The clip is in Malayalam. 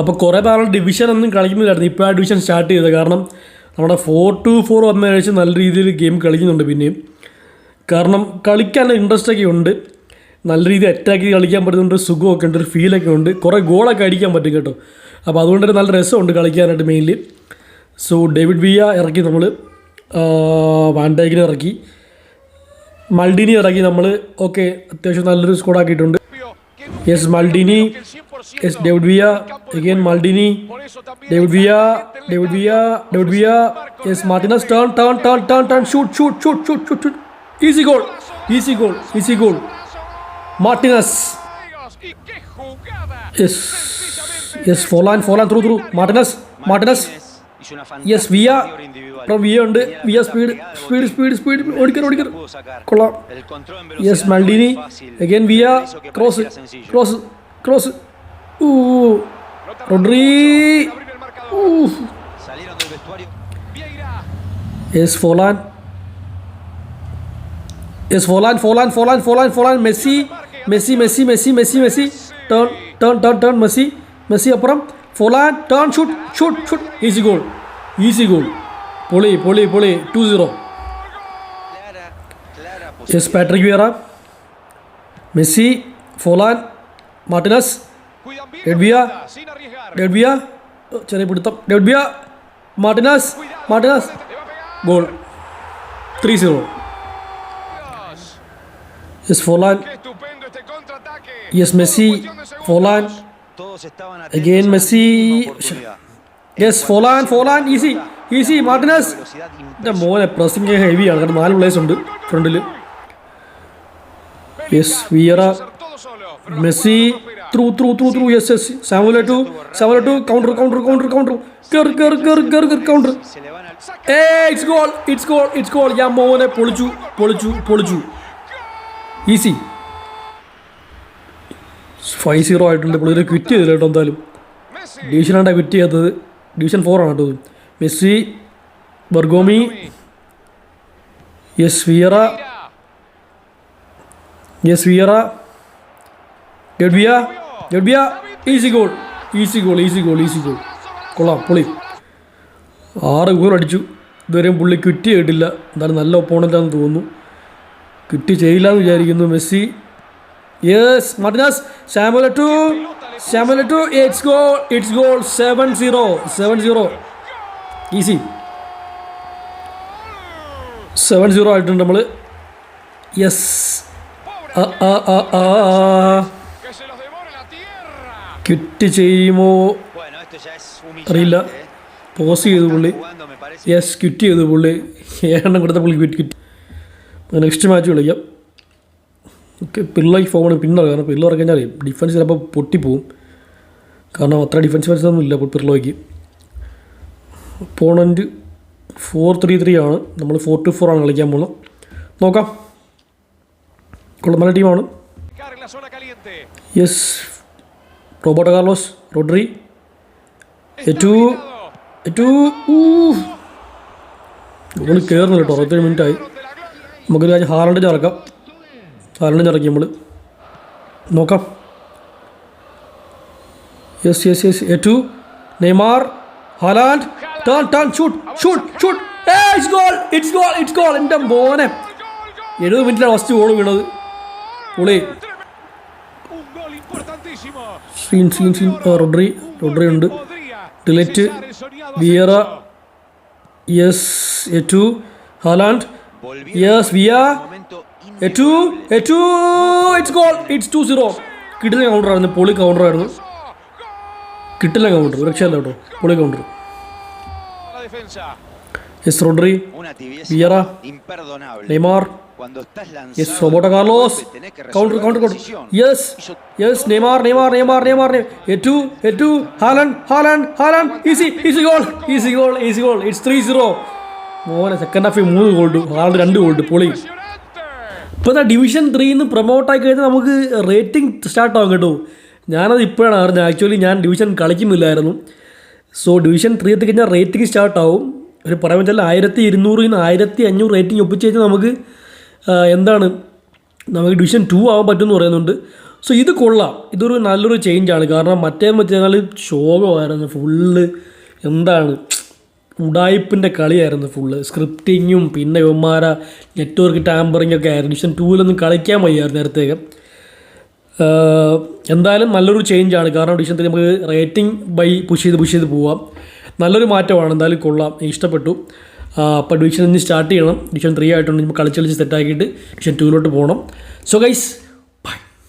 അപ്പോൾ കുറേ നാൾ ഡിവിഷൻ ഒന്നും കളിക്കുന്നില്ലായിരുന്നു. ഇപ്പോൾ ആ ഡിവിഷൻ സ്റ്റാർട്ട് ചെയ്തത്. കാരണം നമ്മുടെ ഫോർ ടു ഫോർ വന്ന ശേഷം നല്ല രീതിയിൽ ഗെയിം കളിക്കുന്നുണ്ട് പിന്നെയും. കാരണം കളിക്കാൻ ഇൻട്രസ്റ്റ് ഒക്കെ ഉണ്ട്. നല്ല രീതിയിൽ അറ്റാക്ക് ചെയ്ത് കളിക്കാൻ പറ്റുന്നുണ്ട്. സുഖമൊക്കെ ഉണ്ട്. ഒരു ഫീലൊക്കെ ഉണ്ട്. കുറേ ഗോളൊക്കെ അടിക്കാൻ പറ്റും കേട്ടോ. അപ്പോൾ അതുകൊണ്ട് തന്നെ നല്ല രസമുണ്ട് കളിക്കാനായിട്ട് മെയിൻലി സോ ഡേവിഡ് വിയ ഇറക്കി നമ്മൾ വാൻഡൈക്കിനെ ഇറക്കി. മൾഡിനി ഇറക്കി നമ്മൾ ഓക്കെ അത്യാവശ്യം നല്ലൊരു സ്കോഡ് ആക്കിയിട്ടുണ്ട്. Yes Maldini yes David Villa again Maldini David Villa David Villa David Villa yes Martinez turn turn turn turn turn shoot shoot shoot shoot shoot shoot easy goal easy goal easy goal Martinez yes yes Forlan Forlan through through Martinez Martinez hizo una yes Villa. ഇപ്പോൾ വിയ ഉണ്ട് Villa speed speed speed speed ഓടിക്കർ ഓടിക്കർ കൊള്ളാം yes Maldini. Again Villa cross cross cross ഊ Rodri. Yes Forlan yes Forlan Forlan Forlan Forlan Forlan Messi Messi Messi Messi Messi Messi turn turn turn turn Messi Messi അപ്പുറം Forlan turn shoot shoot shoot easy goal easy goal പൊളി പൊളി പൊളി two zero Clara, clara yes Patrick Vieira Messi Forlan Martinez David Villa David Villa ചെറിയ പിടുത്തം. David Villa Martinez Martinez goal three zero yes Forlan Estupendo Again, Messi. Forlan Forlan easy easy Martinez Velocidad എന്റെ മോനെ പ്രസിംഗ് ഹെവിയാണ് കാരണം നാല് പ്ലേസ് ഉണ്ട് ഫ്രണ്ടിൽ yes Vieira. Messi through through through through yes yes Samuel Eto'o Samuel Eto'o counter counter counter counter കയറി കയറി കയറി കയറി കയറി കൗണ്ടർ ഏ it's goal it's goal it's goal ഞാൻ മോനെ പൊളിച്ചു പൊളിച്ചു പൊളിച്ചു ഈസി ഫൈവ് സീറോ ആയിട്ടുണ്ട്. പുള്ളിയെ ക്വിറ്റ് ചെയ്തില്ല കേട്ടോ എന്തായാലും. ഡിവിഷനാണ് ക്വിറ്റ് ചെയ്യാത്തത്. ഡിവിഷൻ ഫോർ ആണ് കേട്ടോ. Messi Bergomi yes Vieira yes Vieira ഗഡ്വിയ ഗഡ്വിയ easy goal easy goal easy goal easy goal കൊള്ളാം പൊളി ആറ് ഗോൾ അടിച്ചു. ഇതുവരെയും പുള്ളി ക്വിറ്റ് ചെയ്തിട്ടില്ല. എന്തായാലും നല്ല ഒപ്പോണന്റാണെന്ന് തോന്നുന്നു. ക്വിറ്റ് ചെയ്യില്ല എന്ന് വിചാരിക്കുന്നു Messi. Yes Martinez Samuel Eto'o Samuel Eto'o it's goal seven zero seven zero easy seven zero ആയിട്ടുണ്ട് നമ്മൾ യെസ്. ക്വിറ്റ് ചെയ്യുമോ? അറിയില്ല. പോസ് ചെയ്തു പുള്ളി. യെസ് ക്വിറ്റ് ചെയ്തു പുള്ളി. ഏഴെണ്ണം കൊടുത്ത പുള്ളി ക്വിറ്റ് ക്വിറ്റ് നെക്സ്റ്റ് മാച്ച് കളിക്കാം. ഓക്കെ പിള്ളേക്ക് ഫോമാണ് പിന്നർ കാരണം പിള്ളർ അറിയാം ഡിഫൻസ് ചിലപ്പോൾ പൊട്ടിപ്പോവും. കാരണം അത്ര ഡിഫൻസ് ഫാൻസ് ഒന്നും ഇല്ല പിള്ളോയ്ക്ക് ഓപ്പോണന്റ് ഫോർ ത്രീ ത്രീ ആണ്. നമ്മൾ ഫോർ ടു ഫോർ ആണ് കളിക്കാൻ പോകുന്നത് നോക്കാം. കൊള്ളമല ടീമാണ്. Yes Roberto Carlos Rodri. Eto'o Eto'o നമ്മൾ കയറുന്നു കേട്ടോ. അറുപത്തേഴ് മിനിറ്റായി നമുക്കൊരു കാര്യം ഹാലണ്ടിന് ഇറക്കാം. ഹാലണ്ടിന് ഇറക്കി നമ്മൾ നോക്കാം. Yes yes yes Eto'o Neymar Haaland. Turn turn shoot shoot shoot it's goal it's goal it's goal എന്റെ മോനെ. എഴുപത് മിനിറ്റിലാണ് ഫസ്റ്റ് ഗോൾ വീണത്. പുളി. Scene scene scene Rodri Rodri ഉണ്ട്. De Ligt Vieira. Yes Eto'o Haaland. Yes via കിട്ടില്ല കൗണ്ടർ ആയിരുന്നു. പൊളി കൗണ്ടർ ആയിരുന്നു. കിട്ടില്ല കൗണ്ടർ രക്ഷയല്ല കേട്ടോ. പൊളി counter. Yes Rodri Vieira Neymar yes Roberto Carlos counter counter counter yes yes Neymar Neymar Neymar Neymar Eto'o Eto'o Haaland Haaland Haaland easy easy goal easy goal easy goal it's three zero മോനെ സെക്കൻഡ് ഹാഫിൽ മൂന്ന് ഗോൾഡ് ഹാലൻ രണ്ട് ഗോൾഡ് പൊളി. ഇപ്പോൾ ഇതാ ഡിവിഷൻ ത്രീയിൽ നിന്ന് പ്രൊമോട്ടായി കഴിഞ്ഞാൽ നമുക്ക് റേറ്റിംഗ് സ്റ്റാർട്ടാകും കേട്ടോ. ഞാനത് ഇപ്പോഴാണ് അറിഞ്ഞത്. ആക്ച്വലി ഞാൻ ഡിവിഷൻ കളിക്കുന്നില്ലായിരുന്നു. സോ ഡിവിഷൻ ത്രീ എത്തി കഴിഞ്ഞാൽ റേറ്റിംഗ് സ്റ്റാർട്ടാവും ഒരു പറയാൻ വെച്ചാൽ ആയിരത്തി ഇരുന്നൂറിൽ നിന്ന് ആയിരത്തി അഞ്ഞൂറ് റേറ്റിംഗ് ഒപ്പിച്ച് കഴിഞ്ഞാൽ നമുക്ക് എന്താണ് നമുക്ക് ഡിവിഷൻ ടു ആവാൻ പറ്റുമെന്ന് പറയുന്നുണ്ട്. സോ ഇത് കൊള്ളാം. ഇതൊരു നല്ലൊരു ചേഞ്ചാണ് കാരണം മറ്റേ കഴിഞ്ഞാൽ ശോകമായിരുന്നു ഫുള്ള് എന്താണ് ഉടായിപ്പിന്റെ കളിയായിരുന്നു ഫുള്ള് സ്ക്രിപ്റ്റിങ്ങും പിന്നെ ഇവന്മാര നെറ്റ്വർക്ക് ടാമ്പറിംഗ് ഒക്കെ ആയിരുന്നു. ഡിഷൻ ടൂവിലൊന്നും കളിക്കാൻ വയ്യായിരുന്നു നേരത്തേക്ക്. എന്തായാലും നല്ലൊരു ചേഞ്ചാണ് കാരണം ഡിഷൻ ത്രീ നമുക്ക് റേറ്റിംഗ് ബൈ പുഷ് ചെയ്ത് പുഷ് ചെയ്ത് പോവാം. നല്ലൊരു മാറ്റമാണ്. എന്തായാലും കൊള്ളാം. ഇഷ്ടപ്പെട്ടു. അപ്പോൾ ഡിവിഷൻ ഇനി സ്റ്റാർട്ട് ചെയ്യണം. ഡിവിഷൻ ത്രീ ആയിട്ടുണ്ട്. നമുക്ക് കളിച്ച് കളിച്ച് സെറ്റാക്കിയിട്ട് ഡിവിഷൻ ടൂവിലോട്ട് പോകണം സോ ഗൈസ്